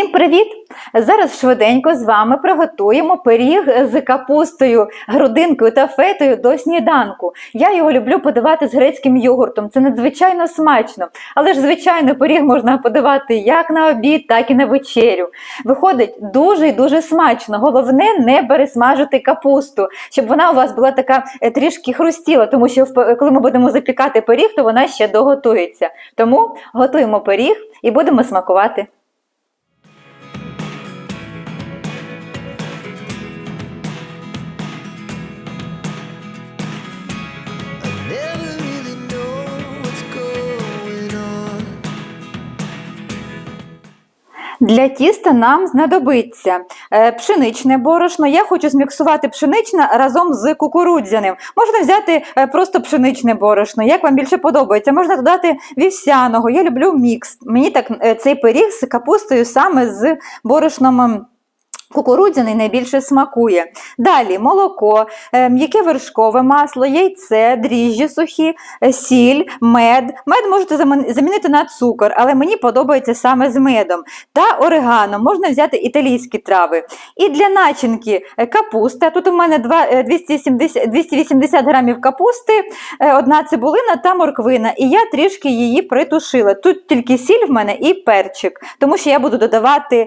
Всім привіт! Зараз швиденько з вами приготуємо пиріг з капустою, грудинкою та фетою до сніданку. Я його люблю подавати з грецьким йогуртом. Це надзвичайно смачно. Але ж, звичайно, пиріг можна подавати як на обід, так і на вечерю. Виходить дуже і дуже смачно. Головне не пересмажити капусту, щоб вона у вас була така е, трішки хрустіла, тому що коли ми будемо запікати пиріг, то вона ще доготується. Тому готуємо пиріг і будемо смакувати. Для тіста нам знадобиться е, пшеничне борошно. Я хочу зміксувати пшеничне разом з кукурудзяним. Можна взяти е, просто пшеничне борошно, як вам більше подобається. Можна додати вівсяного. Я люблю мікс. Мені так е, цей пиріг з капустою саме з борошном. Кукурудзяний найбільше смакує. Далі молоко, е, м'яке вершкове масло, яйце, дріжджі сухі, е, сіль, мед. Мед можете замінити на цукор, але мені подобається саме з медом. Та орегано, можна взяти італійські трави. І для начинки е, капуста. Тут у мене е, 270, 280 грамів капусти, одна цибулина та морквина. І я трішки її притушила. Тут тільки сіль в мене і перчик, тому що я буду додавати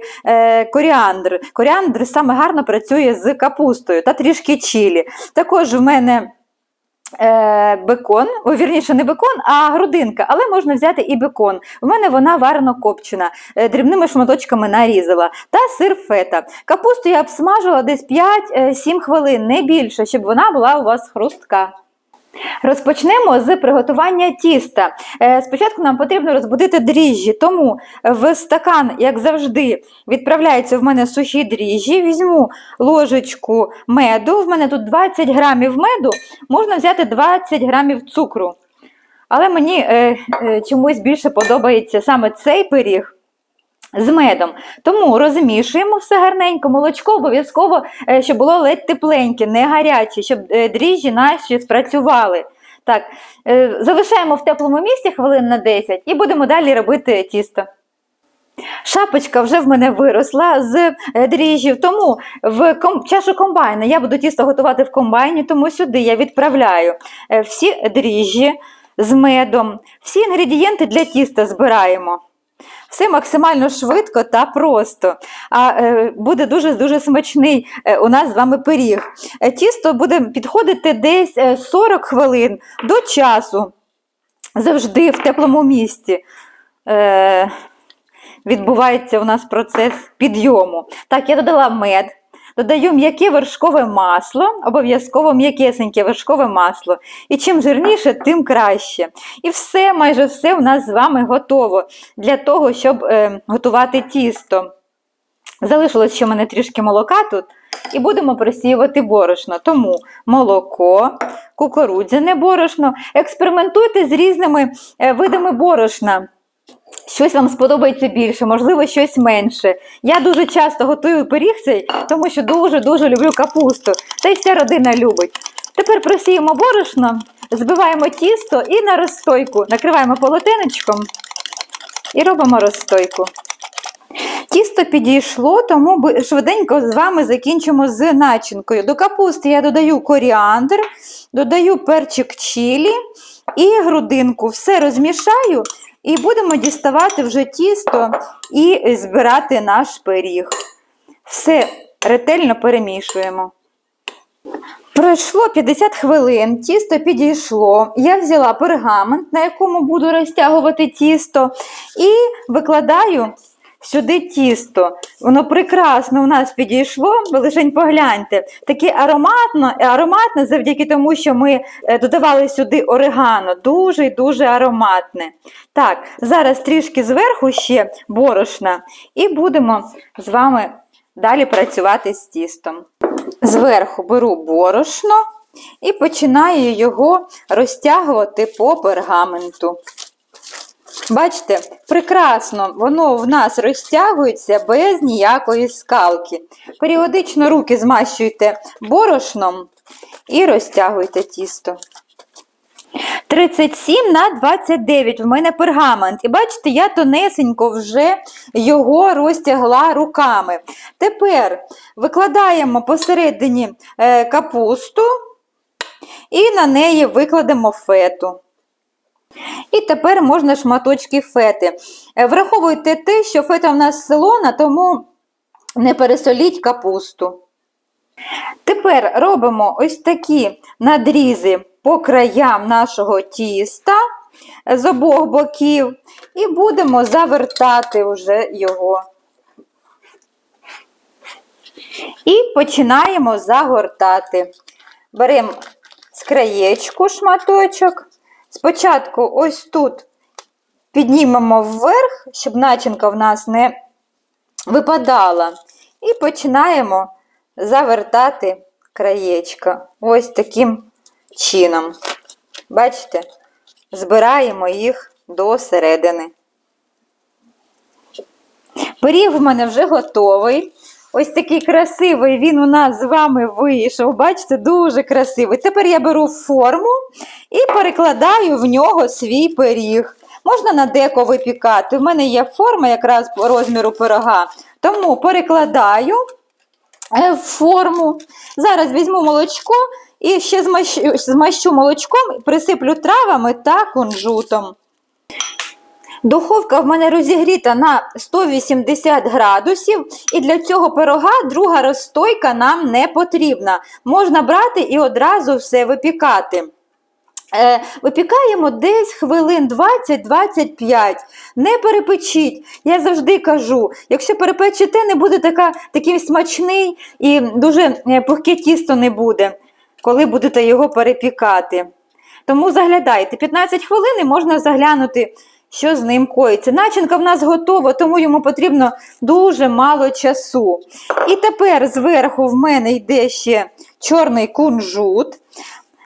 коріандр. Коріандр саме гарно працює з капустою та трішки чілі. Також в мене. Е, бекон, о, вірніше, не бекон, а грудинка, але можна взяти і бекон. У мене вона варено копчена, е, дрібними шматочками нарізала. Та сир фета. Капусту я обсмажила десь 5-7 хвилин, не більше, щоб вона була у вас хрустка. Розпочнемо з приготування тіста. Е, Спочатку нам потрібно розбудити дріжджі, тому в стакан, як завжди, відправляються в мене сухі дріжджі. Візьму ложечку меду. В мене тут 20 грамів меду, можна взяти 20 грамів цукру. Але мені е, е, чомусь більше подобається саме цей пиріг. З медом. Тому розмішуємо все гарненько, молочко обов'язково, е, щоб було ледь тепленьке, не гаряче, щоб е, дріжджі наші спрацювали. Так, е, залишаємо в теплому місці хвилин на 10 і будемо далі робити тісто. Шапочка вже в мене виросла з дріжджів, тому в чашу комбайна я буду тісто готувати в комбайні, тому сюди я відправляю всі дріжджі з медом, всі інгредієнти для тіста збираємо. Все максимально швидко та просто. А е, буде дуже дуже смачний е, у нас з вами пиріг. Е, тісто буде підходити десь е, 40 хвилин до часу. Завжди в теплому місці. Е, відбувається у нас процес підйому. Так, я додала мед. Додаю м'яке вершкове масло, обов'язково м'якесеньке вершкове масло. І чим жирніше, тим краще. І все, майже все у нас з вами готово для того, щоб е, готувати тісто. Залишилось ще в мене трішки молока тут, і будемо просіювати борошно. Тому молоко, кукурудзяне борошно. Експериментуйте з різними е, видами борошна. Щось вам сподобається більше, можливо, щось менше. Я дуже часто готую пиріг цей, тому що дуже-дуже люблю капусту. Та й вся родина любить. Тепер просіємо борошно, збиваємо тісто і на розстойку. Накриваємо полотенечком і робимо розстойку. Тісто підійшло, тому швиденько з вами закінчимо з начинкою. До капусти я додаю коріандр, додаю перчик чилі і грудинку. Все розмішаю і будемо діставати вже тісто і збирати наш пиріг. Все ретельно перемішуємо. Пройшло 50 хвилин, тісто підійшло. Я взяла пергамент, на якому буду розтягувати тісто, і викладаю сюди тісто. Воно прекрасно у нас підійшло, ви лишень погляньте. Таке ароматно, ароматне завдяки тому, що ми е, додавали сюди орегано. Дуже і дуже ароматне. Так, зараз трішки зверху ще борошна, і будемо з вами далі працювати з тістом. Зверху беру борошно і починаю його розтягувати по пергаменту. Бачите, прекрасно, воно в нас розтягується без ніякої скалки. Періодично руки змащуйте борошном і розтягуйте тісто. 37 на 29 в мене пергамент. І бачите, я тонесенько вже його розтягла руками. Тепер викладаємо посередині е, капусту і на неї викладемо фету. І тепер можна шматочки фети. Е, Враховуйте те, що фета в нас солона, тому не пересоліть капусту. Тепер робимо ось такі надрізи по краям нашого тіста з обох боків і будемо завертати вже його. І починаємо загортати. Беремо з краєчку шматочок. Спочатку ось тут піднімемо вверх, щоб начинка в нас не випадала. І починаємо завертати краєчка. Ось таким чином. Бачите, збираємо їх до середини. Пиріг в мене вже готовий. Ось такий красивий він у нас з вами вийшов. Бачите, дуже красивий. Тепер я беру форму і перекладаю в нього свій пиріг. Можна на деко випікати. В мене є форма якраз по розміру пирога. Тому перекладаю е, в форму. Зараз візьму молочко і ще змащу, змащу молочком, присиплю травами та кунжутом. Духовка в мене розігріта на 180 градусів, і для цього пирога друга розстойка нам не потрібна. Можна брати і одразу все випікати. Е, випікаємо десь хвилин 20-25. Не перепечіть. Я завжди кажу, якщо перепечете, не буде така, такий смачний і дуже е, пухке тісто не буде, коли будете його перепікати. Тому заглядайте. 15 хвилин і можна заглянути, що з ним коїться. Начинка в нас готова, тому йому потрібно дуже мало часу. І тепер зверху в мене йде ще чорний кунжут.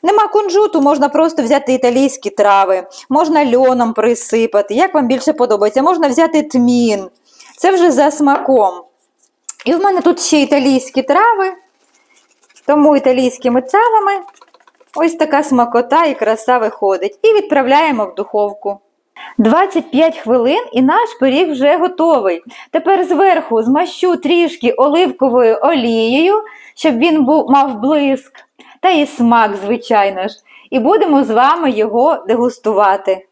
Нема кунжуту, можна просто взяти італійські трави, можна льоном присипати, як вам більше подобається, можна взяти тмін. Це вже за смаком. І в мене тут ще італійські трави, тому італійськими травами ось така смакота і краса виходить. І відправляємо в духовку. 25 хвилин і наш пиріг вже готовий. Тепер зверху змащу трішки оливковою олією, щоб він був, мав блиск та і смак, звичайно ж. І будемо з вами його дегустувати.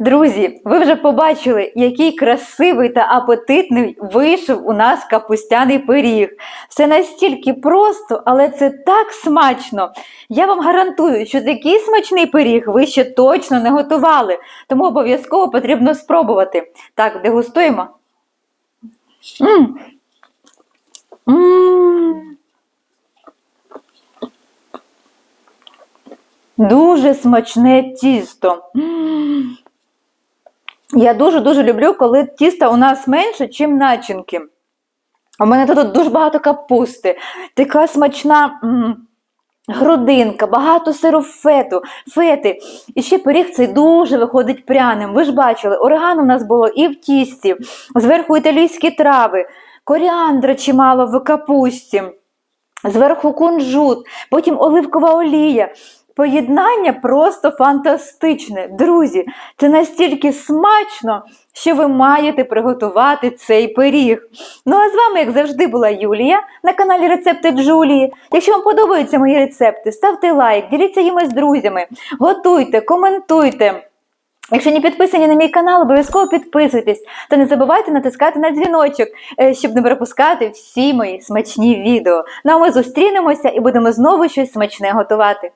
Друзі, ви вже побачили, який красивий та апетитний вийшов у нас капустяний пиріг. Все настільки просто, але це так смачно. Я вам гарантую, що такий смачний пиріг ви ще точно не готували, тому обов'язково потрібно спробувати. Так, дегустуємо. М. М. Дуже смачне тісто. М. Я дуже-дуже люблю, коли тіста у нас менше, ніж начинки. У мене тут дуже багато капусти, така смачна м, грудинка, багато сиру фету, фети. І ще пиріг цей дуже виходить пряним. Ви ж бачили, орегано у нас було і в тісті, зверху італійські трави, коріандра чимало в капусті, зверху кунжут, потім оливкова олія. Поєднання просто фантастичне. Друзі, це настільки смачно, що ви маєте приготувати цей пиріг. Ну а з вами, як завжди, була Юлія на каналі Рецепти Джулії. Якщо вам подобаються мої рецепти, ставте лайк, діліться їми з друзями, готуйте, коментуйте. Якщо не підписані на мій канал, обов'язково підписуйтесь та не забувайте натискати на дзвіночок, е, щоб не пропускати всі мої смачні відео. Ну а ми зустрінемося і будемо знову щось смачне готувати.